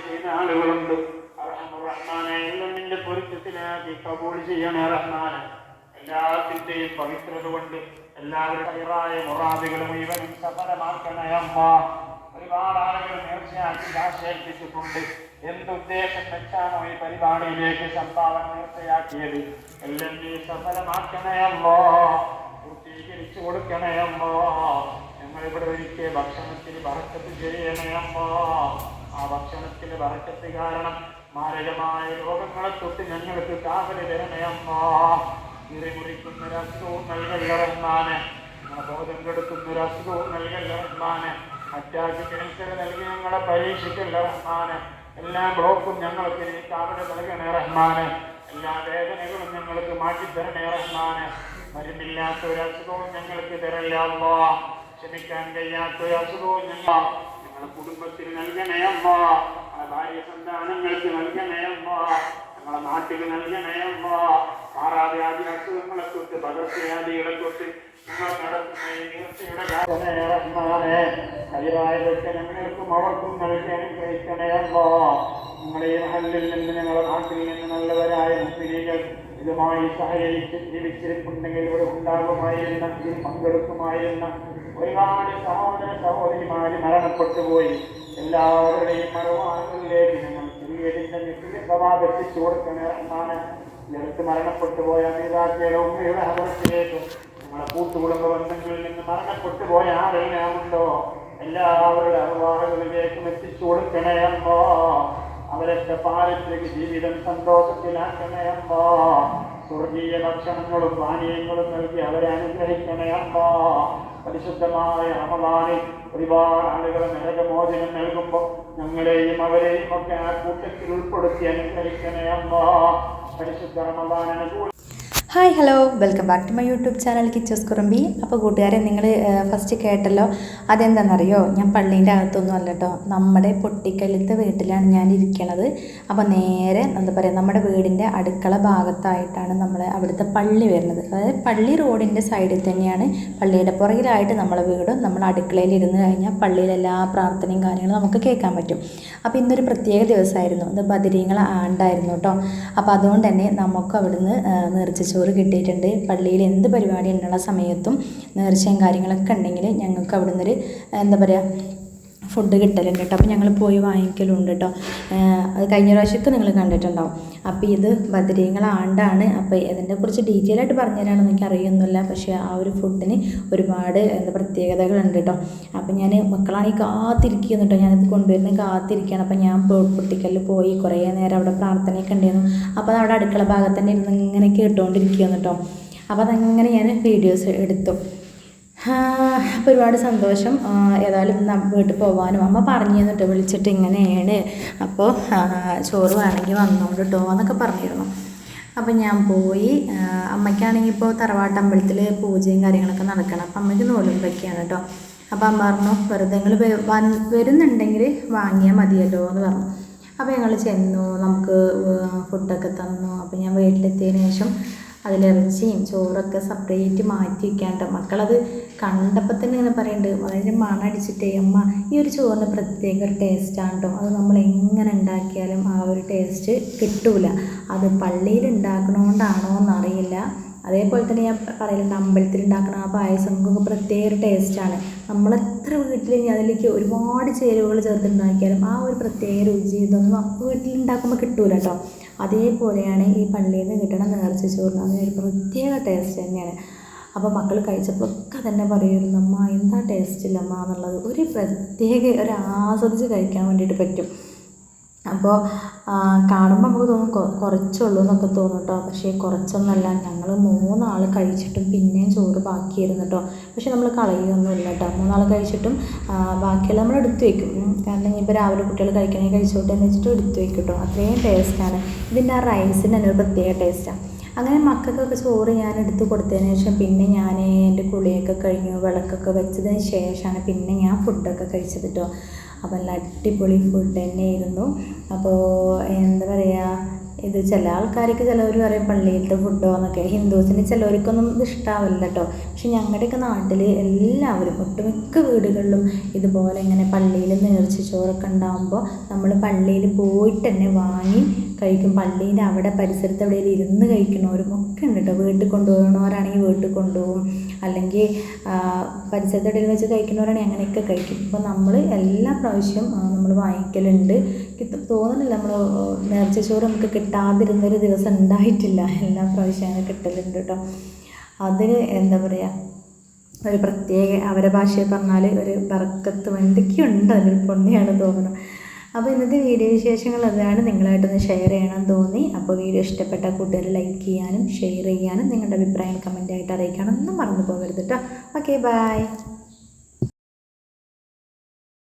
ചെയ്യുന്ന ആളുകളുണ്ട്. റഹ്മാനെ എല്ലാം നിന്റെ പൊരുത്തത്തിലാക്കി കബൂൾ ചെയ്യണേ റഹ്മാനെ. എല്ലാത്തിന്റെയും പവിത്രത കൊണ്ട് എല്ലാവരുടെ ഹൈറായ മുറാദുകളും ഇവനും സഫലമാക്കണേ അമ്മ. ഒരുപാട് ആളുകൾ നേർച്ചയാക്കി ആശേഷിച്ചിട്ടുണ്ട് എന്തുദ്ദേശം വെച്ചാണോ ഈ പരിപാടിയിലേക്ക് സംഭാവന നേർച്ചയാക്കിയത്? എല്ലാം നീ സഫലമാക്കണേ അമ്മോ. പൂർത്തീകരിച്ചു കൊടുക്കണേ അമ്മോ. ഞങ്ങൾ ഇവിടെ ഒരിക്കൽ ഭക്ഷണത്തിന് പറക്കത്ത് ചെയ്യണേ അമ്മോ. ആ ഭക്ഷണത്തിന് വറക്കത്ത് കാരണം മാരകമായ രോഗങ്ങളെ തൊട്ട് ഞങ്ങൾക്ക് കാവൽ തരണേ അമ്മോ. ഇറിമുറിക്കുന്ന ഒരു അസുഖവും നൽകല്ല റഹ്മാനെ. ബോധം കെടുക്കുന്ന ഒരു അസുഖവും നൽകല്ല റഹ്മാനെ. അറ്റാക്ക് നൽകി ഞങ്ങളെ പരീക്ഷിക്കല്ല റഹ്മാനെ. എല്ലാ ബ്ലോക്കും ഞങ്ങൾക്ക് നീ കാവൽ നൽകണേ റഹ്മാന്. എല്ലാ വേദനകളും ഞങ്ങൾക്ക് മാറ്റിത്തരണേ റഹ്മാന്. മരുന്നില്ലാത്ത ഒരു അസുഖവും ഞങ്ങൾക്ക് തരല്ല അമ്മോ. ക്ഷമിക്കാൻ കഴിയാത്ത ഒരു അസുഖവും ഞങ്ങൾ ഞങ്ങളുടെ കുടുംബത്തിന് നൽകണേ അമ്മ. ആ ഭാര്യ സന്താനങ്ങൾക്ക് നൽകണേ അമ്മ. ഞങ്ങളുടെ നാട്ടിൽ നൽകണേ അമ്മ. മാറാതെ ആദ്യ അസുഖങ്ങളെ തൊട്ട് പകർച്ചയാദികളെ തൊട്ട് ഞങ്ങൾ നടത്തുന്ന കൈവായതൊക്കെ ഞങ്ങൾക്കും അവർക്കും നൽകി അനുഗ്രഹിക്കണേ അമ്മ. ഞങ്ങളുടെ ഈ മഹലിൽ നിന്ന് ഞങ്ങളുടെ നാട്ടിൽ നിന്ന് നല്ലവരായ മുസ്ലിങ്ങൾ ഇതുമായി സഹകരിച്ച് ജീവിച്ചിരിപ്പുണ്ടെങ്കിൽ ഇവിടെ ഉണ്ടാകുമായിരുന്ന ഇതിൽ പങ്കെടുക്കുമായിരുന്ന ഒരുപാട് സഹോദര സഹോദരിമാര് മരണപ്പെട്ടുപോയി. എല്ലാവരുടെയും മറുവാണുകളിലേക്ക് ഞങ്ങൾ ചെറിയതിന്റെ നിത്യ സമാപത്തിച്ചു കൊടുക്കണമെന്നാണ് എടുത്ത് മരണപ്പെട്ടു പോയ നേതാക്കളുടെ ഉമ്മയുടെ നമ്മുടെ നമ്മളെ കൂട്ടുകുടുംബ ബന്ധങ്ങളിൽ നിന്ന് മരണപ്പെട്ടു പോയ ആരെല്ലാം ഉണ്ടോ എല്ലാവരുടെ അറുവാറുകളിലേക്കും എത്തിച്ചു കൊടുക്കണേ അമ്മോ അവരൊക്കെ പാരത്തിലേക്ക് ജീവിതം സന്തോഷത്തിലാക്കണേ അമ്മോ സ്വർഗീയ ഭക്ഷണങ്ങളും പാനീയങ്ങളും നൽകി അവരെ അനുഗ്രഹിക്കണേ അമ്മോ പരിശുദ്ധമായ റമദാനിൽ ഒരുപാട് ആളുകൾ നരകമോചനം നൽകുമ്പോൾ ഞങ്ങളെയും അവരെയും ഒക്കെ ആ കൂട്ടത്തിൽ ഉൾപ്പെടുത്തി അനുഗ്രഹിക്കണേ അമ്മോ പരിശുദ്ധ റമദാൻ അനുകൂല hi hello welcome back to my YouTube channel കിച്ചസ് കുറുമ്പി അപ്പോൾ കൂട്ടുകാരെ നിങ്ങൾ ഫസ്റ്റ് കേട്ടല്ലോ. അതെന്താണെന്നറിയോ ഞാൻ പള്ളീന്റെ അകത്തൊന്നും അല്ല കേട്ടോ നമ്മുടെ പൊട്ടിക്കലുത്തെ വീട്ടിലാണ് ഞാൻ ഇരിക്കണത്. അപ്പോൾ നേരെ എന്താ പറയുക നമ്മുടെ വീടിന്റെ അടുക്കള ഭാഗത്തായിട്ടാണ് നമ്മൾ അവിടുത്തെ പള്ളി വരുന്നത്. അതായത് പള്ളി റോഡിന്റെ സൈഡിൽ തന്നെയാണ് പള്ളിയുടെ പുറകിലായിട്ട് നമ്മളെ വീടും നമ്മൾ അടുക്കളയിൽ ഇരുന്ന് കഴിഞ്ഞാൽ പള്ളിയിലെ എല്ലാ പ്രാർത്ഥനയും കാര്യങ്ങളും നമുക്ക് കേൾക്കാൻ പറ്റും. അപ്പോൾ ഇന്നൊരു പ്രത്യേക ദിവസമായിരുന്നു. ഇത് ബദിരീങ്ങളെ ആണ്ടായിരുന്നു കേട്ടോ അപ്പോൾ അതുകൊണ്ട് തന്നെ നമുക്ക് അവിടുന്ന് നേർച്ചച്ചോറ് കിട്ടിയിട്ടുണ്ട്. പള്ളിയിൽ എന്ത് പരിപാടി ഉള്ള സമയത്തും നേർച്ചയും കാര്യങ്ങളൊക്കെ ഉണ്ടെങ്കിൽ ഞങ്ങൾക്ക് അവിടുന്ന് ഒരു എന്താ പറയുക ഫുഡ് കിട്ടലുണ്ട് കേട്ടോ അപ്പോൾ ഞങ്ങൾ പോയി വാങ്ങിക്കലുണ്ട് കേട്ടോ അത് കഴിഞ്ഞ പ്രാവശ്യമൊക്കെ നിങ്ങൾ കണ്ടിട്ടുണ്ടാവും. അപ്പോൾ ഇത് ബദരീങ്ങൾ ആണ്ടാണ്. അപ്പോൾ ഇതിനെ കുറിച്ച് ഡീറ്റെയിൽ ആയിട്ട് പറഞ്ഞുതരാണെന്ന് എനിക്ക് അറിയുന്നില്ല പക്ഷേ ആ ഒരു ഫുഡിന് ഒരുപാട് എന്താ പ്രത്യേകതകളുണ്ട് കേട്ടോ അപ്പോൾ ഞാൻ മക്കളാണെങ്കിൽ കാത്തിരിക്കുന്നു കേട്ടോ ഞാനിത് കൊണ്ടുവരുന്നത് കാത്തിരിക്കുകയാണ്. അപ്പോൾ ഞാൻ പൊട്ടിക്കല്ല് പോയി കുറേ നേരം അവിടെ പ്രാർത്ഥനയൊക്കെ ഉണ്ടായിരുന്നു. അപ്പോൾ അവിടെ അടുക്കള ഭാഗത്ത് തന്നെ ഇരുന്ന് ഇങ്ങനെ കേട്ടുകൊണ്ടിരിക്കുകയാണ് കേട്ടോ അപ്പോൾ അതങ്ങനെ ഞാൻ വീഡിയോസ് എടുത്തു. അപ്പോൾ ഒരുപാട് സന്തോഷം. ഏതായാലും വീട്ടിൽ പോകാനും അമ്മ പറഞ്ഞു തന്നിട്ട് വിളിച്ചിട്ട് ഇങ്ങനെയാണ്. അപ്പോൾ ചോറ് വേണമെങ്കിൽ വന്നോണ്ട് കേട്ടോ എന്നൊക്കെ പറഞ്ഞിരുന്നു. അപ്പം ഞാൻ പോയി. അമ്മയ്ക്കാണെങ്കിൽ ഇപ്പോൾ തറവാട്ട് അമ്പലത്തിൽ പൂജയും കാര്യങ്ങളൊക്കെ നടക്കണം. അപ്പം അമ്മയ്ക്ക് നോലുമ്പൊക്കെയാണ് കേട്ടോ അപ്പം അമ്മ പറഞ്ഞു വെറുതെ നിങ്ങൾ വരുന്നുണ്ടെങ്കിൽ വാങ്ങിയാൽ മതിയല്ലോ എന്ന് പറഞ്ഞു. അപ്പോൾ ഞങ്ങൾ ചെന്നു നമുക്ക് ഫുഡൊക്കെ തന്നു. അപ്പോൾ ഞാൻ വീട്ടിലെത്തിയതിന് ശേഷം അതിലിറച്ചിയും ചോറൊക്കെ സെപ്പറേറ്റ് മാറ്റി വെക്കാണ്ട്. മക്കളത് കണ്ടപ്പോൾ തന്നെ ഇങ്ങനെ പറയുന്നുണ്ട് വളരെ മണടിച്ചിട്ടേ അമ്മ ഈ ഒരു ചോറിന് പ്രത്യേക ഒരു ടേസ്റ്റാണ് കേട്ടോ അത് നമ്മൾ എങ്ങനെ ഉണ്ടാക്കിയാലും ആ ഒരു ടേസ്റ്റ് കിട്ടൂല. അത് പള്ളിയിൽ ഉണ്ടാക്കണോണ്ടാണോ എന്നറിയില്ല. അതേപോലെ തന്നെ ഞാൻ പറയലുണ്ട് അമ്പലത്തിൽ ഉണ്ടാക്കുന്ന ആ പായസം നമുക്ക് പ്രത്യേക ഒരു ടേസ്റ്റാണ് നമ്മളെത്ര വീട്ടിൽ ഇനി അതിലേക്ക് ഒരുപാട് ചേരുവകൾ ചേർത്തുണ്ടാക്കിയാലും ആ ഒരു പ്രത്യേക രുചി ഇതൊന്നും വീട്ടിൽ ഉണ്ടാക്കുമ്പോൾ കിട്ടൂല കേട്ടോ അതേപോലെയാണ് ഈ പള്ളിയിൽ നിന്ന് കിട്ടുന്ന നേർച്ച ചോറിന് അതിനൊരു പ്രത്യേക ടേസ്റ്റ് തന്നെയാണ്. അപ്പോൾ മക്കൾ കഴിച്ചപ്പോൾ കഴിച്ചപ്പോഴൊക്കെ തന്നെ പറയുമായിരുന്നു അമ്മ എന്താ ടേസ്റ്റ് ഇല്ല അമ്മ? എന്നുള്ളത് ഒരു പ്രത്യേക ഒരു ആസ്വദിച്ച് കഴിക്കാൻ വേണ്ടിയിട്ട് പറ്റും. അപ്പോൾ കാണുമ്പോൾ നമുക്ക് തോന്നും കുറച്ചുള്ളൂ എന്നൊക്കെ തോന്നും കേട്ടോ പക്ഷേ കുറച്ചൊന്നുമല്ല ഞങ്ങൾ മൂന്നാൾ കഴിച്ചിട്ടും പിന്നെയും ചോറ് ബാക്കിയായിരുന്നു കേട്ടോ പക്ഷേ നമ്മൾ കളയുകയൊന്നുമില്ല കേട്ടോ മൂന്നാൾ കഴിച്ചിട്ടും ബാക്കിയുള്ള നമ്മൾ എടുത്തു വയ്ക്കും കാരണം ഇനിയിപ്പോൾ രാവിലെ കുട്ടികൾ കഴിക്കണമെങ്കിൽ കഴിച്ചോട്ടെ എന്ന് വെച്ചിട്ട് എടുത്തു വയ്ക്കും കേട്ടോ അത്രയും ടേസ്റ്റാണ്. ഇതിന്റെ ആ റൈസിന് തന്നെ ഒരു പ്രത്യേക ടേസ്റ്റാണ് അങ്ങനെ മക്കൾക്കൊക്കെ ചോറ് ഞാൻ എടുത്ത് കൊടുത്തതിന് ശേഷം പിന്നെ ഞാൻ എന്റെ കുളിയൊക്കെ കഴിഞ്ഞു വിളക്കൊക്കെ വെച്ചതിന് ശേഷമാണ് പിന്നെ ഞാൻ ഫുഡൊക്കെ കഴിച്ചത് കേട്ടോ അപ്പോൾ നല്ല അടിപൊളി ഫുഡ് തന്നെയായിരുന്നു. അപ്പോൾ എന്താ പറയുക ഇത് ചില ആൾക്കാർക്ക് ചിലവർ പറയും പള്ളിയിലത്തെ ഫുഡോ എന്നൊക്കെ. ഹിന്ദുസിന് ചിലവർക്കൊന്നും ഇത് ഇഷ്ടാവില്ല കേട്ടോ പക്ഷെ ഞങ്ങളുടെയൊക്കെ നാട്ടിൽ എല്ലാവരും ഒട്ടുമിക്ക വീടുകളിലും ഇതുപോലെ ഇങ്ങനെ പള്ളിയിൽ നേർച്ച ചോറൊക്കെ ഉണ്ടാകുമ്പോൾ നമ്മൾ പള്ളിയിൽ പോയിട്ട് തന്നെ വാങ്ങി കഴിക്കും. പള്ളീന്റെ അവിടെ പരിസരത്ത് എവിടെയെങ്കിലും ഇരുന്ന് കഴിക്കണവരും ഒക്കെ ഉണ്ട് കേട്ടോ വീട്ടിൽ കൊണ്ടുപോകുന്നവരാണെങ്കിൽ വീട്ടിൽ കൊണ്ടുപോകും. അല്ലെങ്കിൽ പരിസരത്ത് എവിടെയെങ്കിലും വെച്ച് കഴിക്കുന്നവരാണെങ്കിൽ അങ്ങനെയൊക്കെ കഴിക്കും. അപ്പോൾ നമ്മൾ എല്ലാ പ്രാവശ്യവും നമ്മൾ വാങ്ങിക്കലുണ്ട്. തോന്നുന്നില്ല നമ്മൾ നേർച്ച ചോറ് നമുക്ക് കിട്ടാതിരുന്നൊരു ദിവസം ഉണ്ടായിട്ടില്ല. എല്ലാ പ്രാവശ്യം അങ്ങനെ കിട്ടലുണ്ട് കേട്ടോ അതിന് എന്താ പറയുക ഒരു പ്രത്യേക അവരെ ഭാഷയിൽ പറഞ്ഞാൽ ഒരു ബർക്കത്ത് എന്തൊക്കെയുണ്ട് അതിൽ പുണ്യാണ് തോന്നുന്നു അപ്പോൾ ഇന്നത്തെ വീഡിയോ വിശേഷങ്ങൾ അതാണ് നിങ്ങളായിട്ടൊന്ന് ഷെയർ ചെയ്യണം തോന്നി. അപ്പോൾ വീഡിയോ ഇഷ്ടപ്പെട്ട കൂട്ടുകാർ ലൈക്ക് ചെയ്യാനും ഷെയർ ചെയ്യാനും നിങ്ങളുടെ അഭിപ്രായം കമന്റായിട്ട് അറിയിക്കാനും ഒന്നും മറന്നു പോകരുത് കേട്ടോ ഓക്കെ ബൈ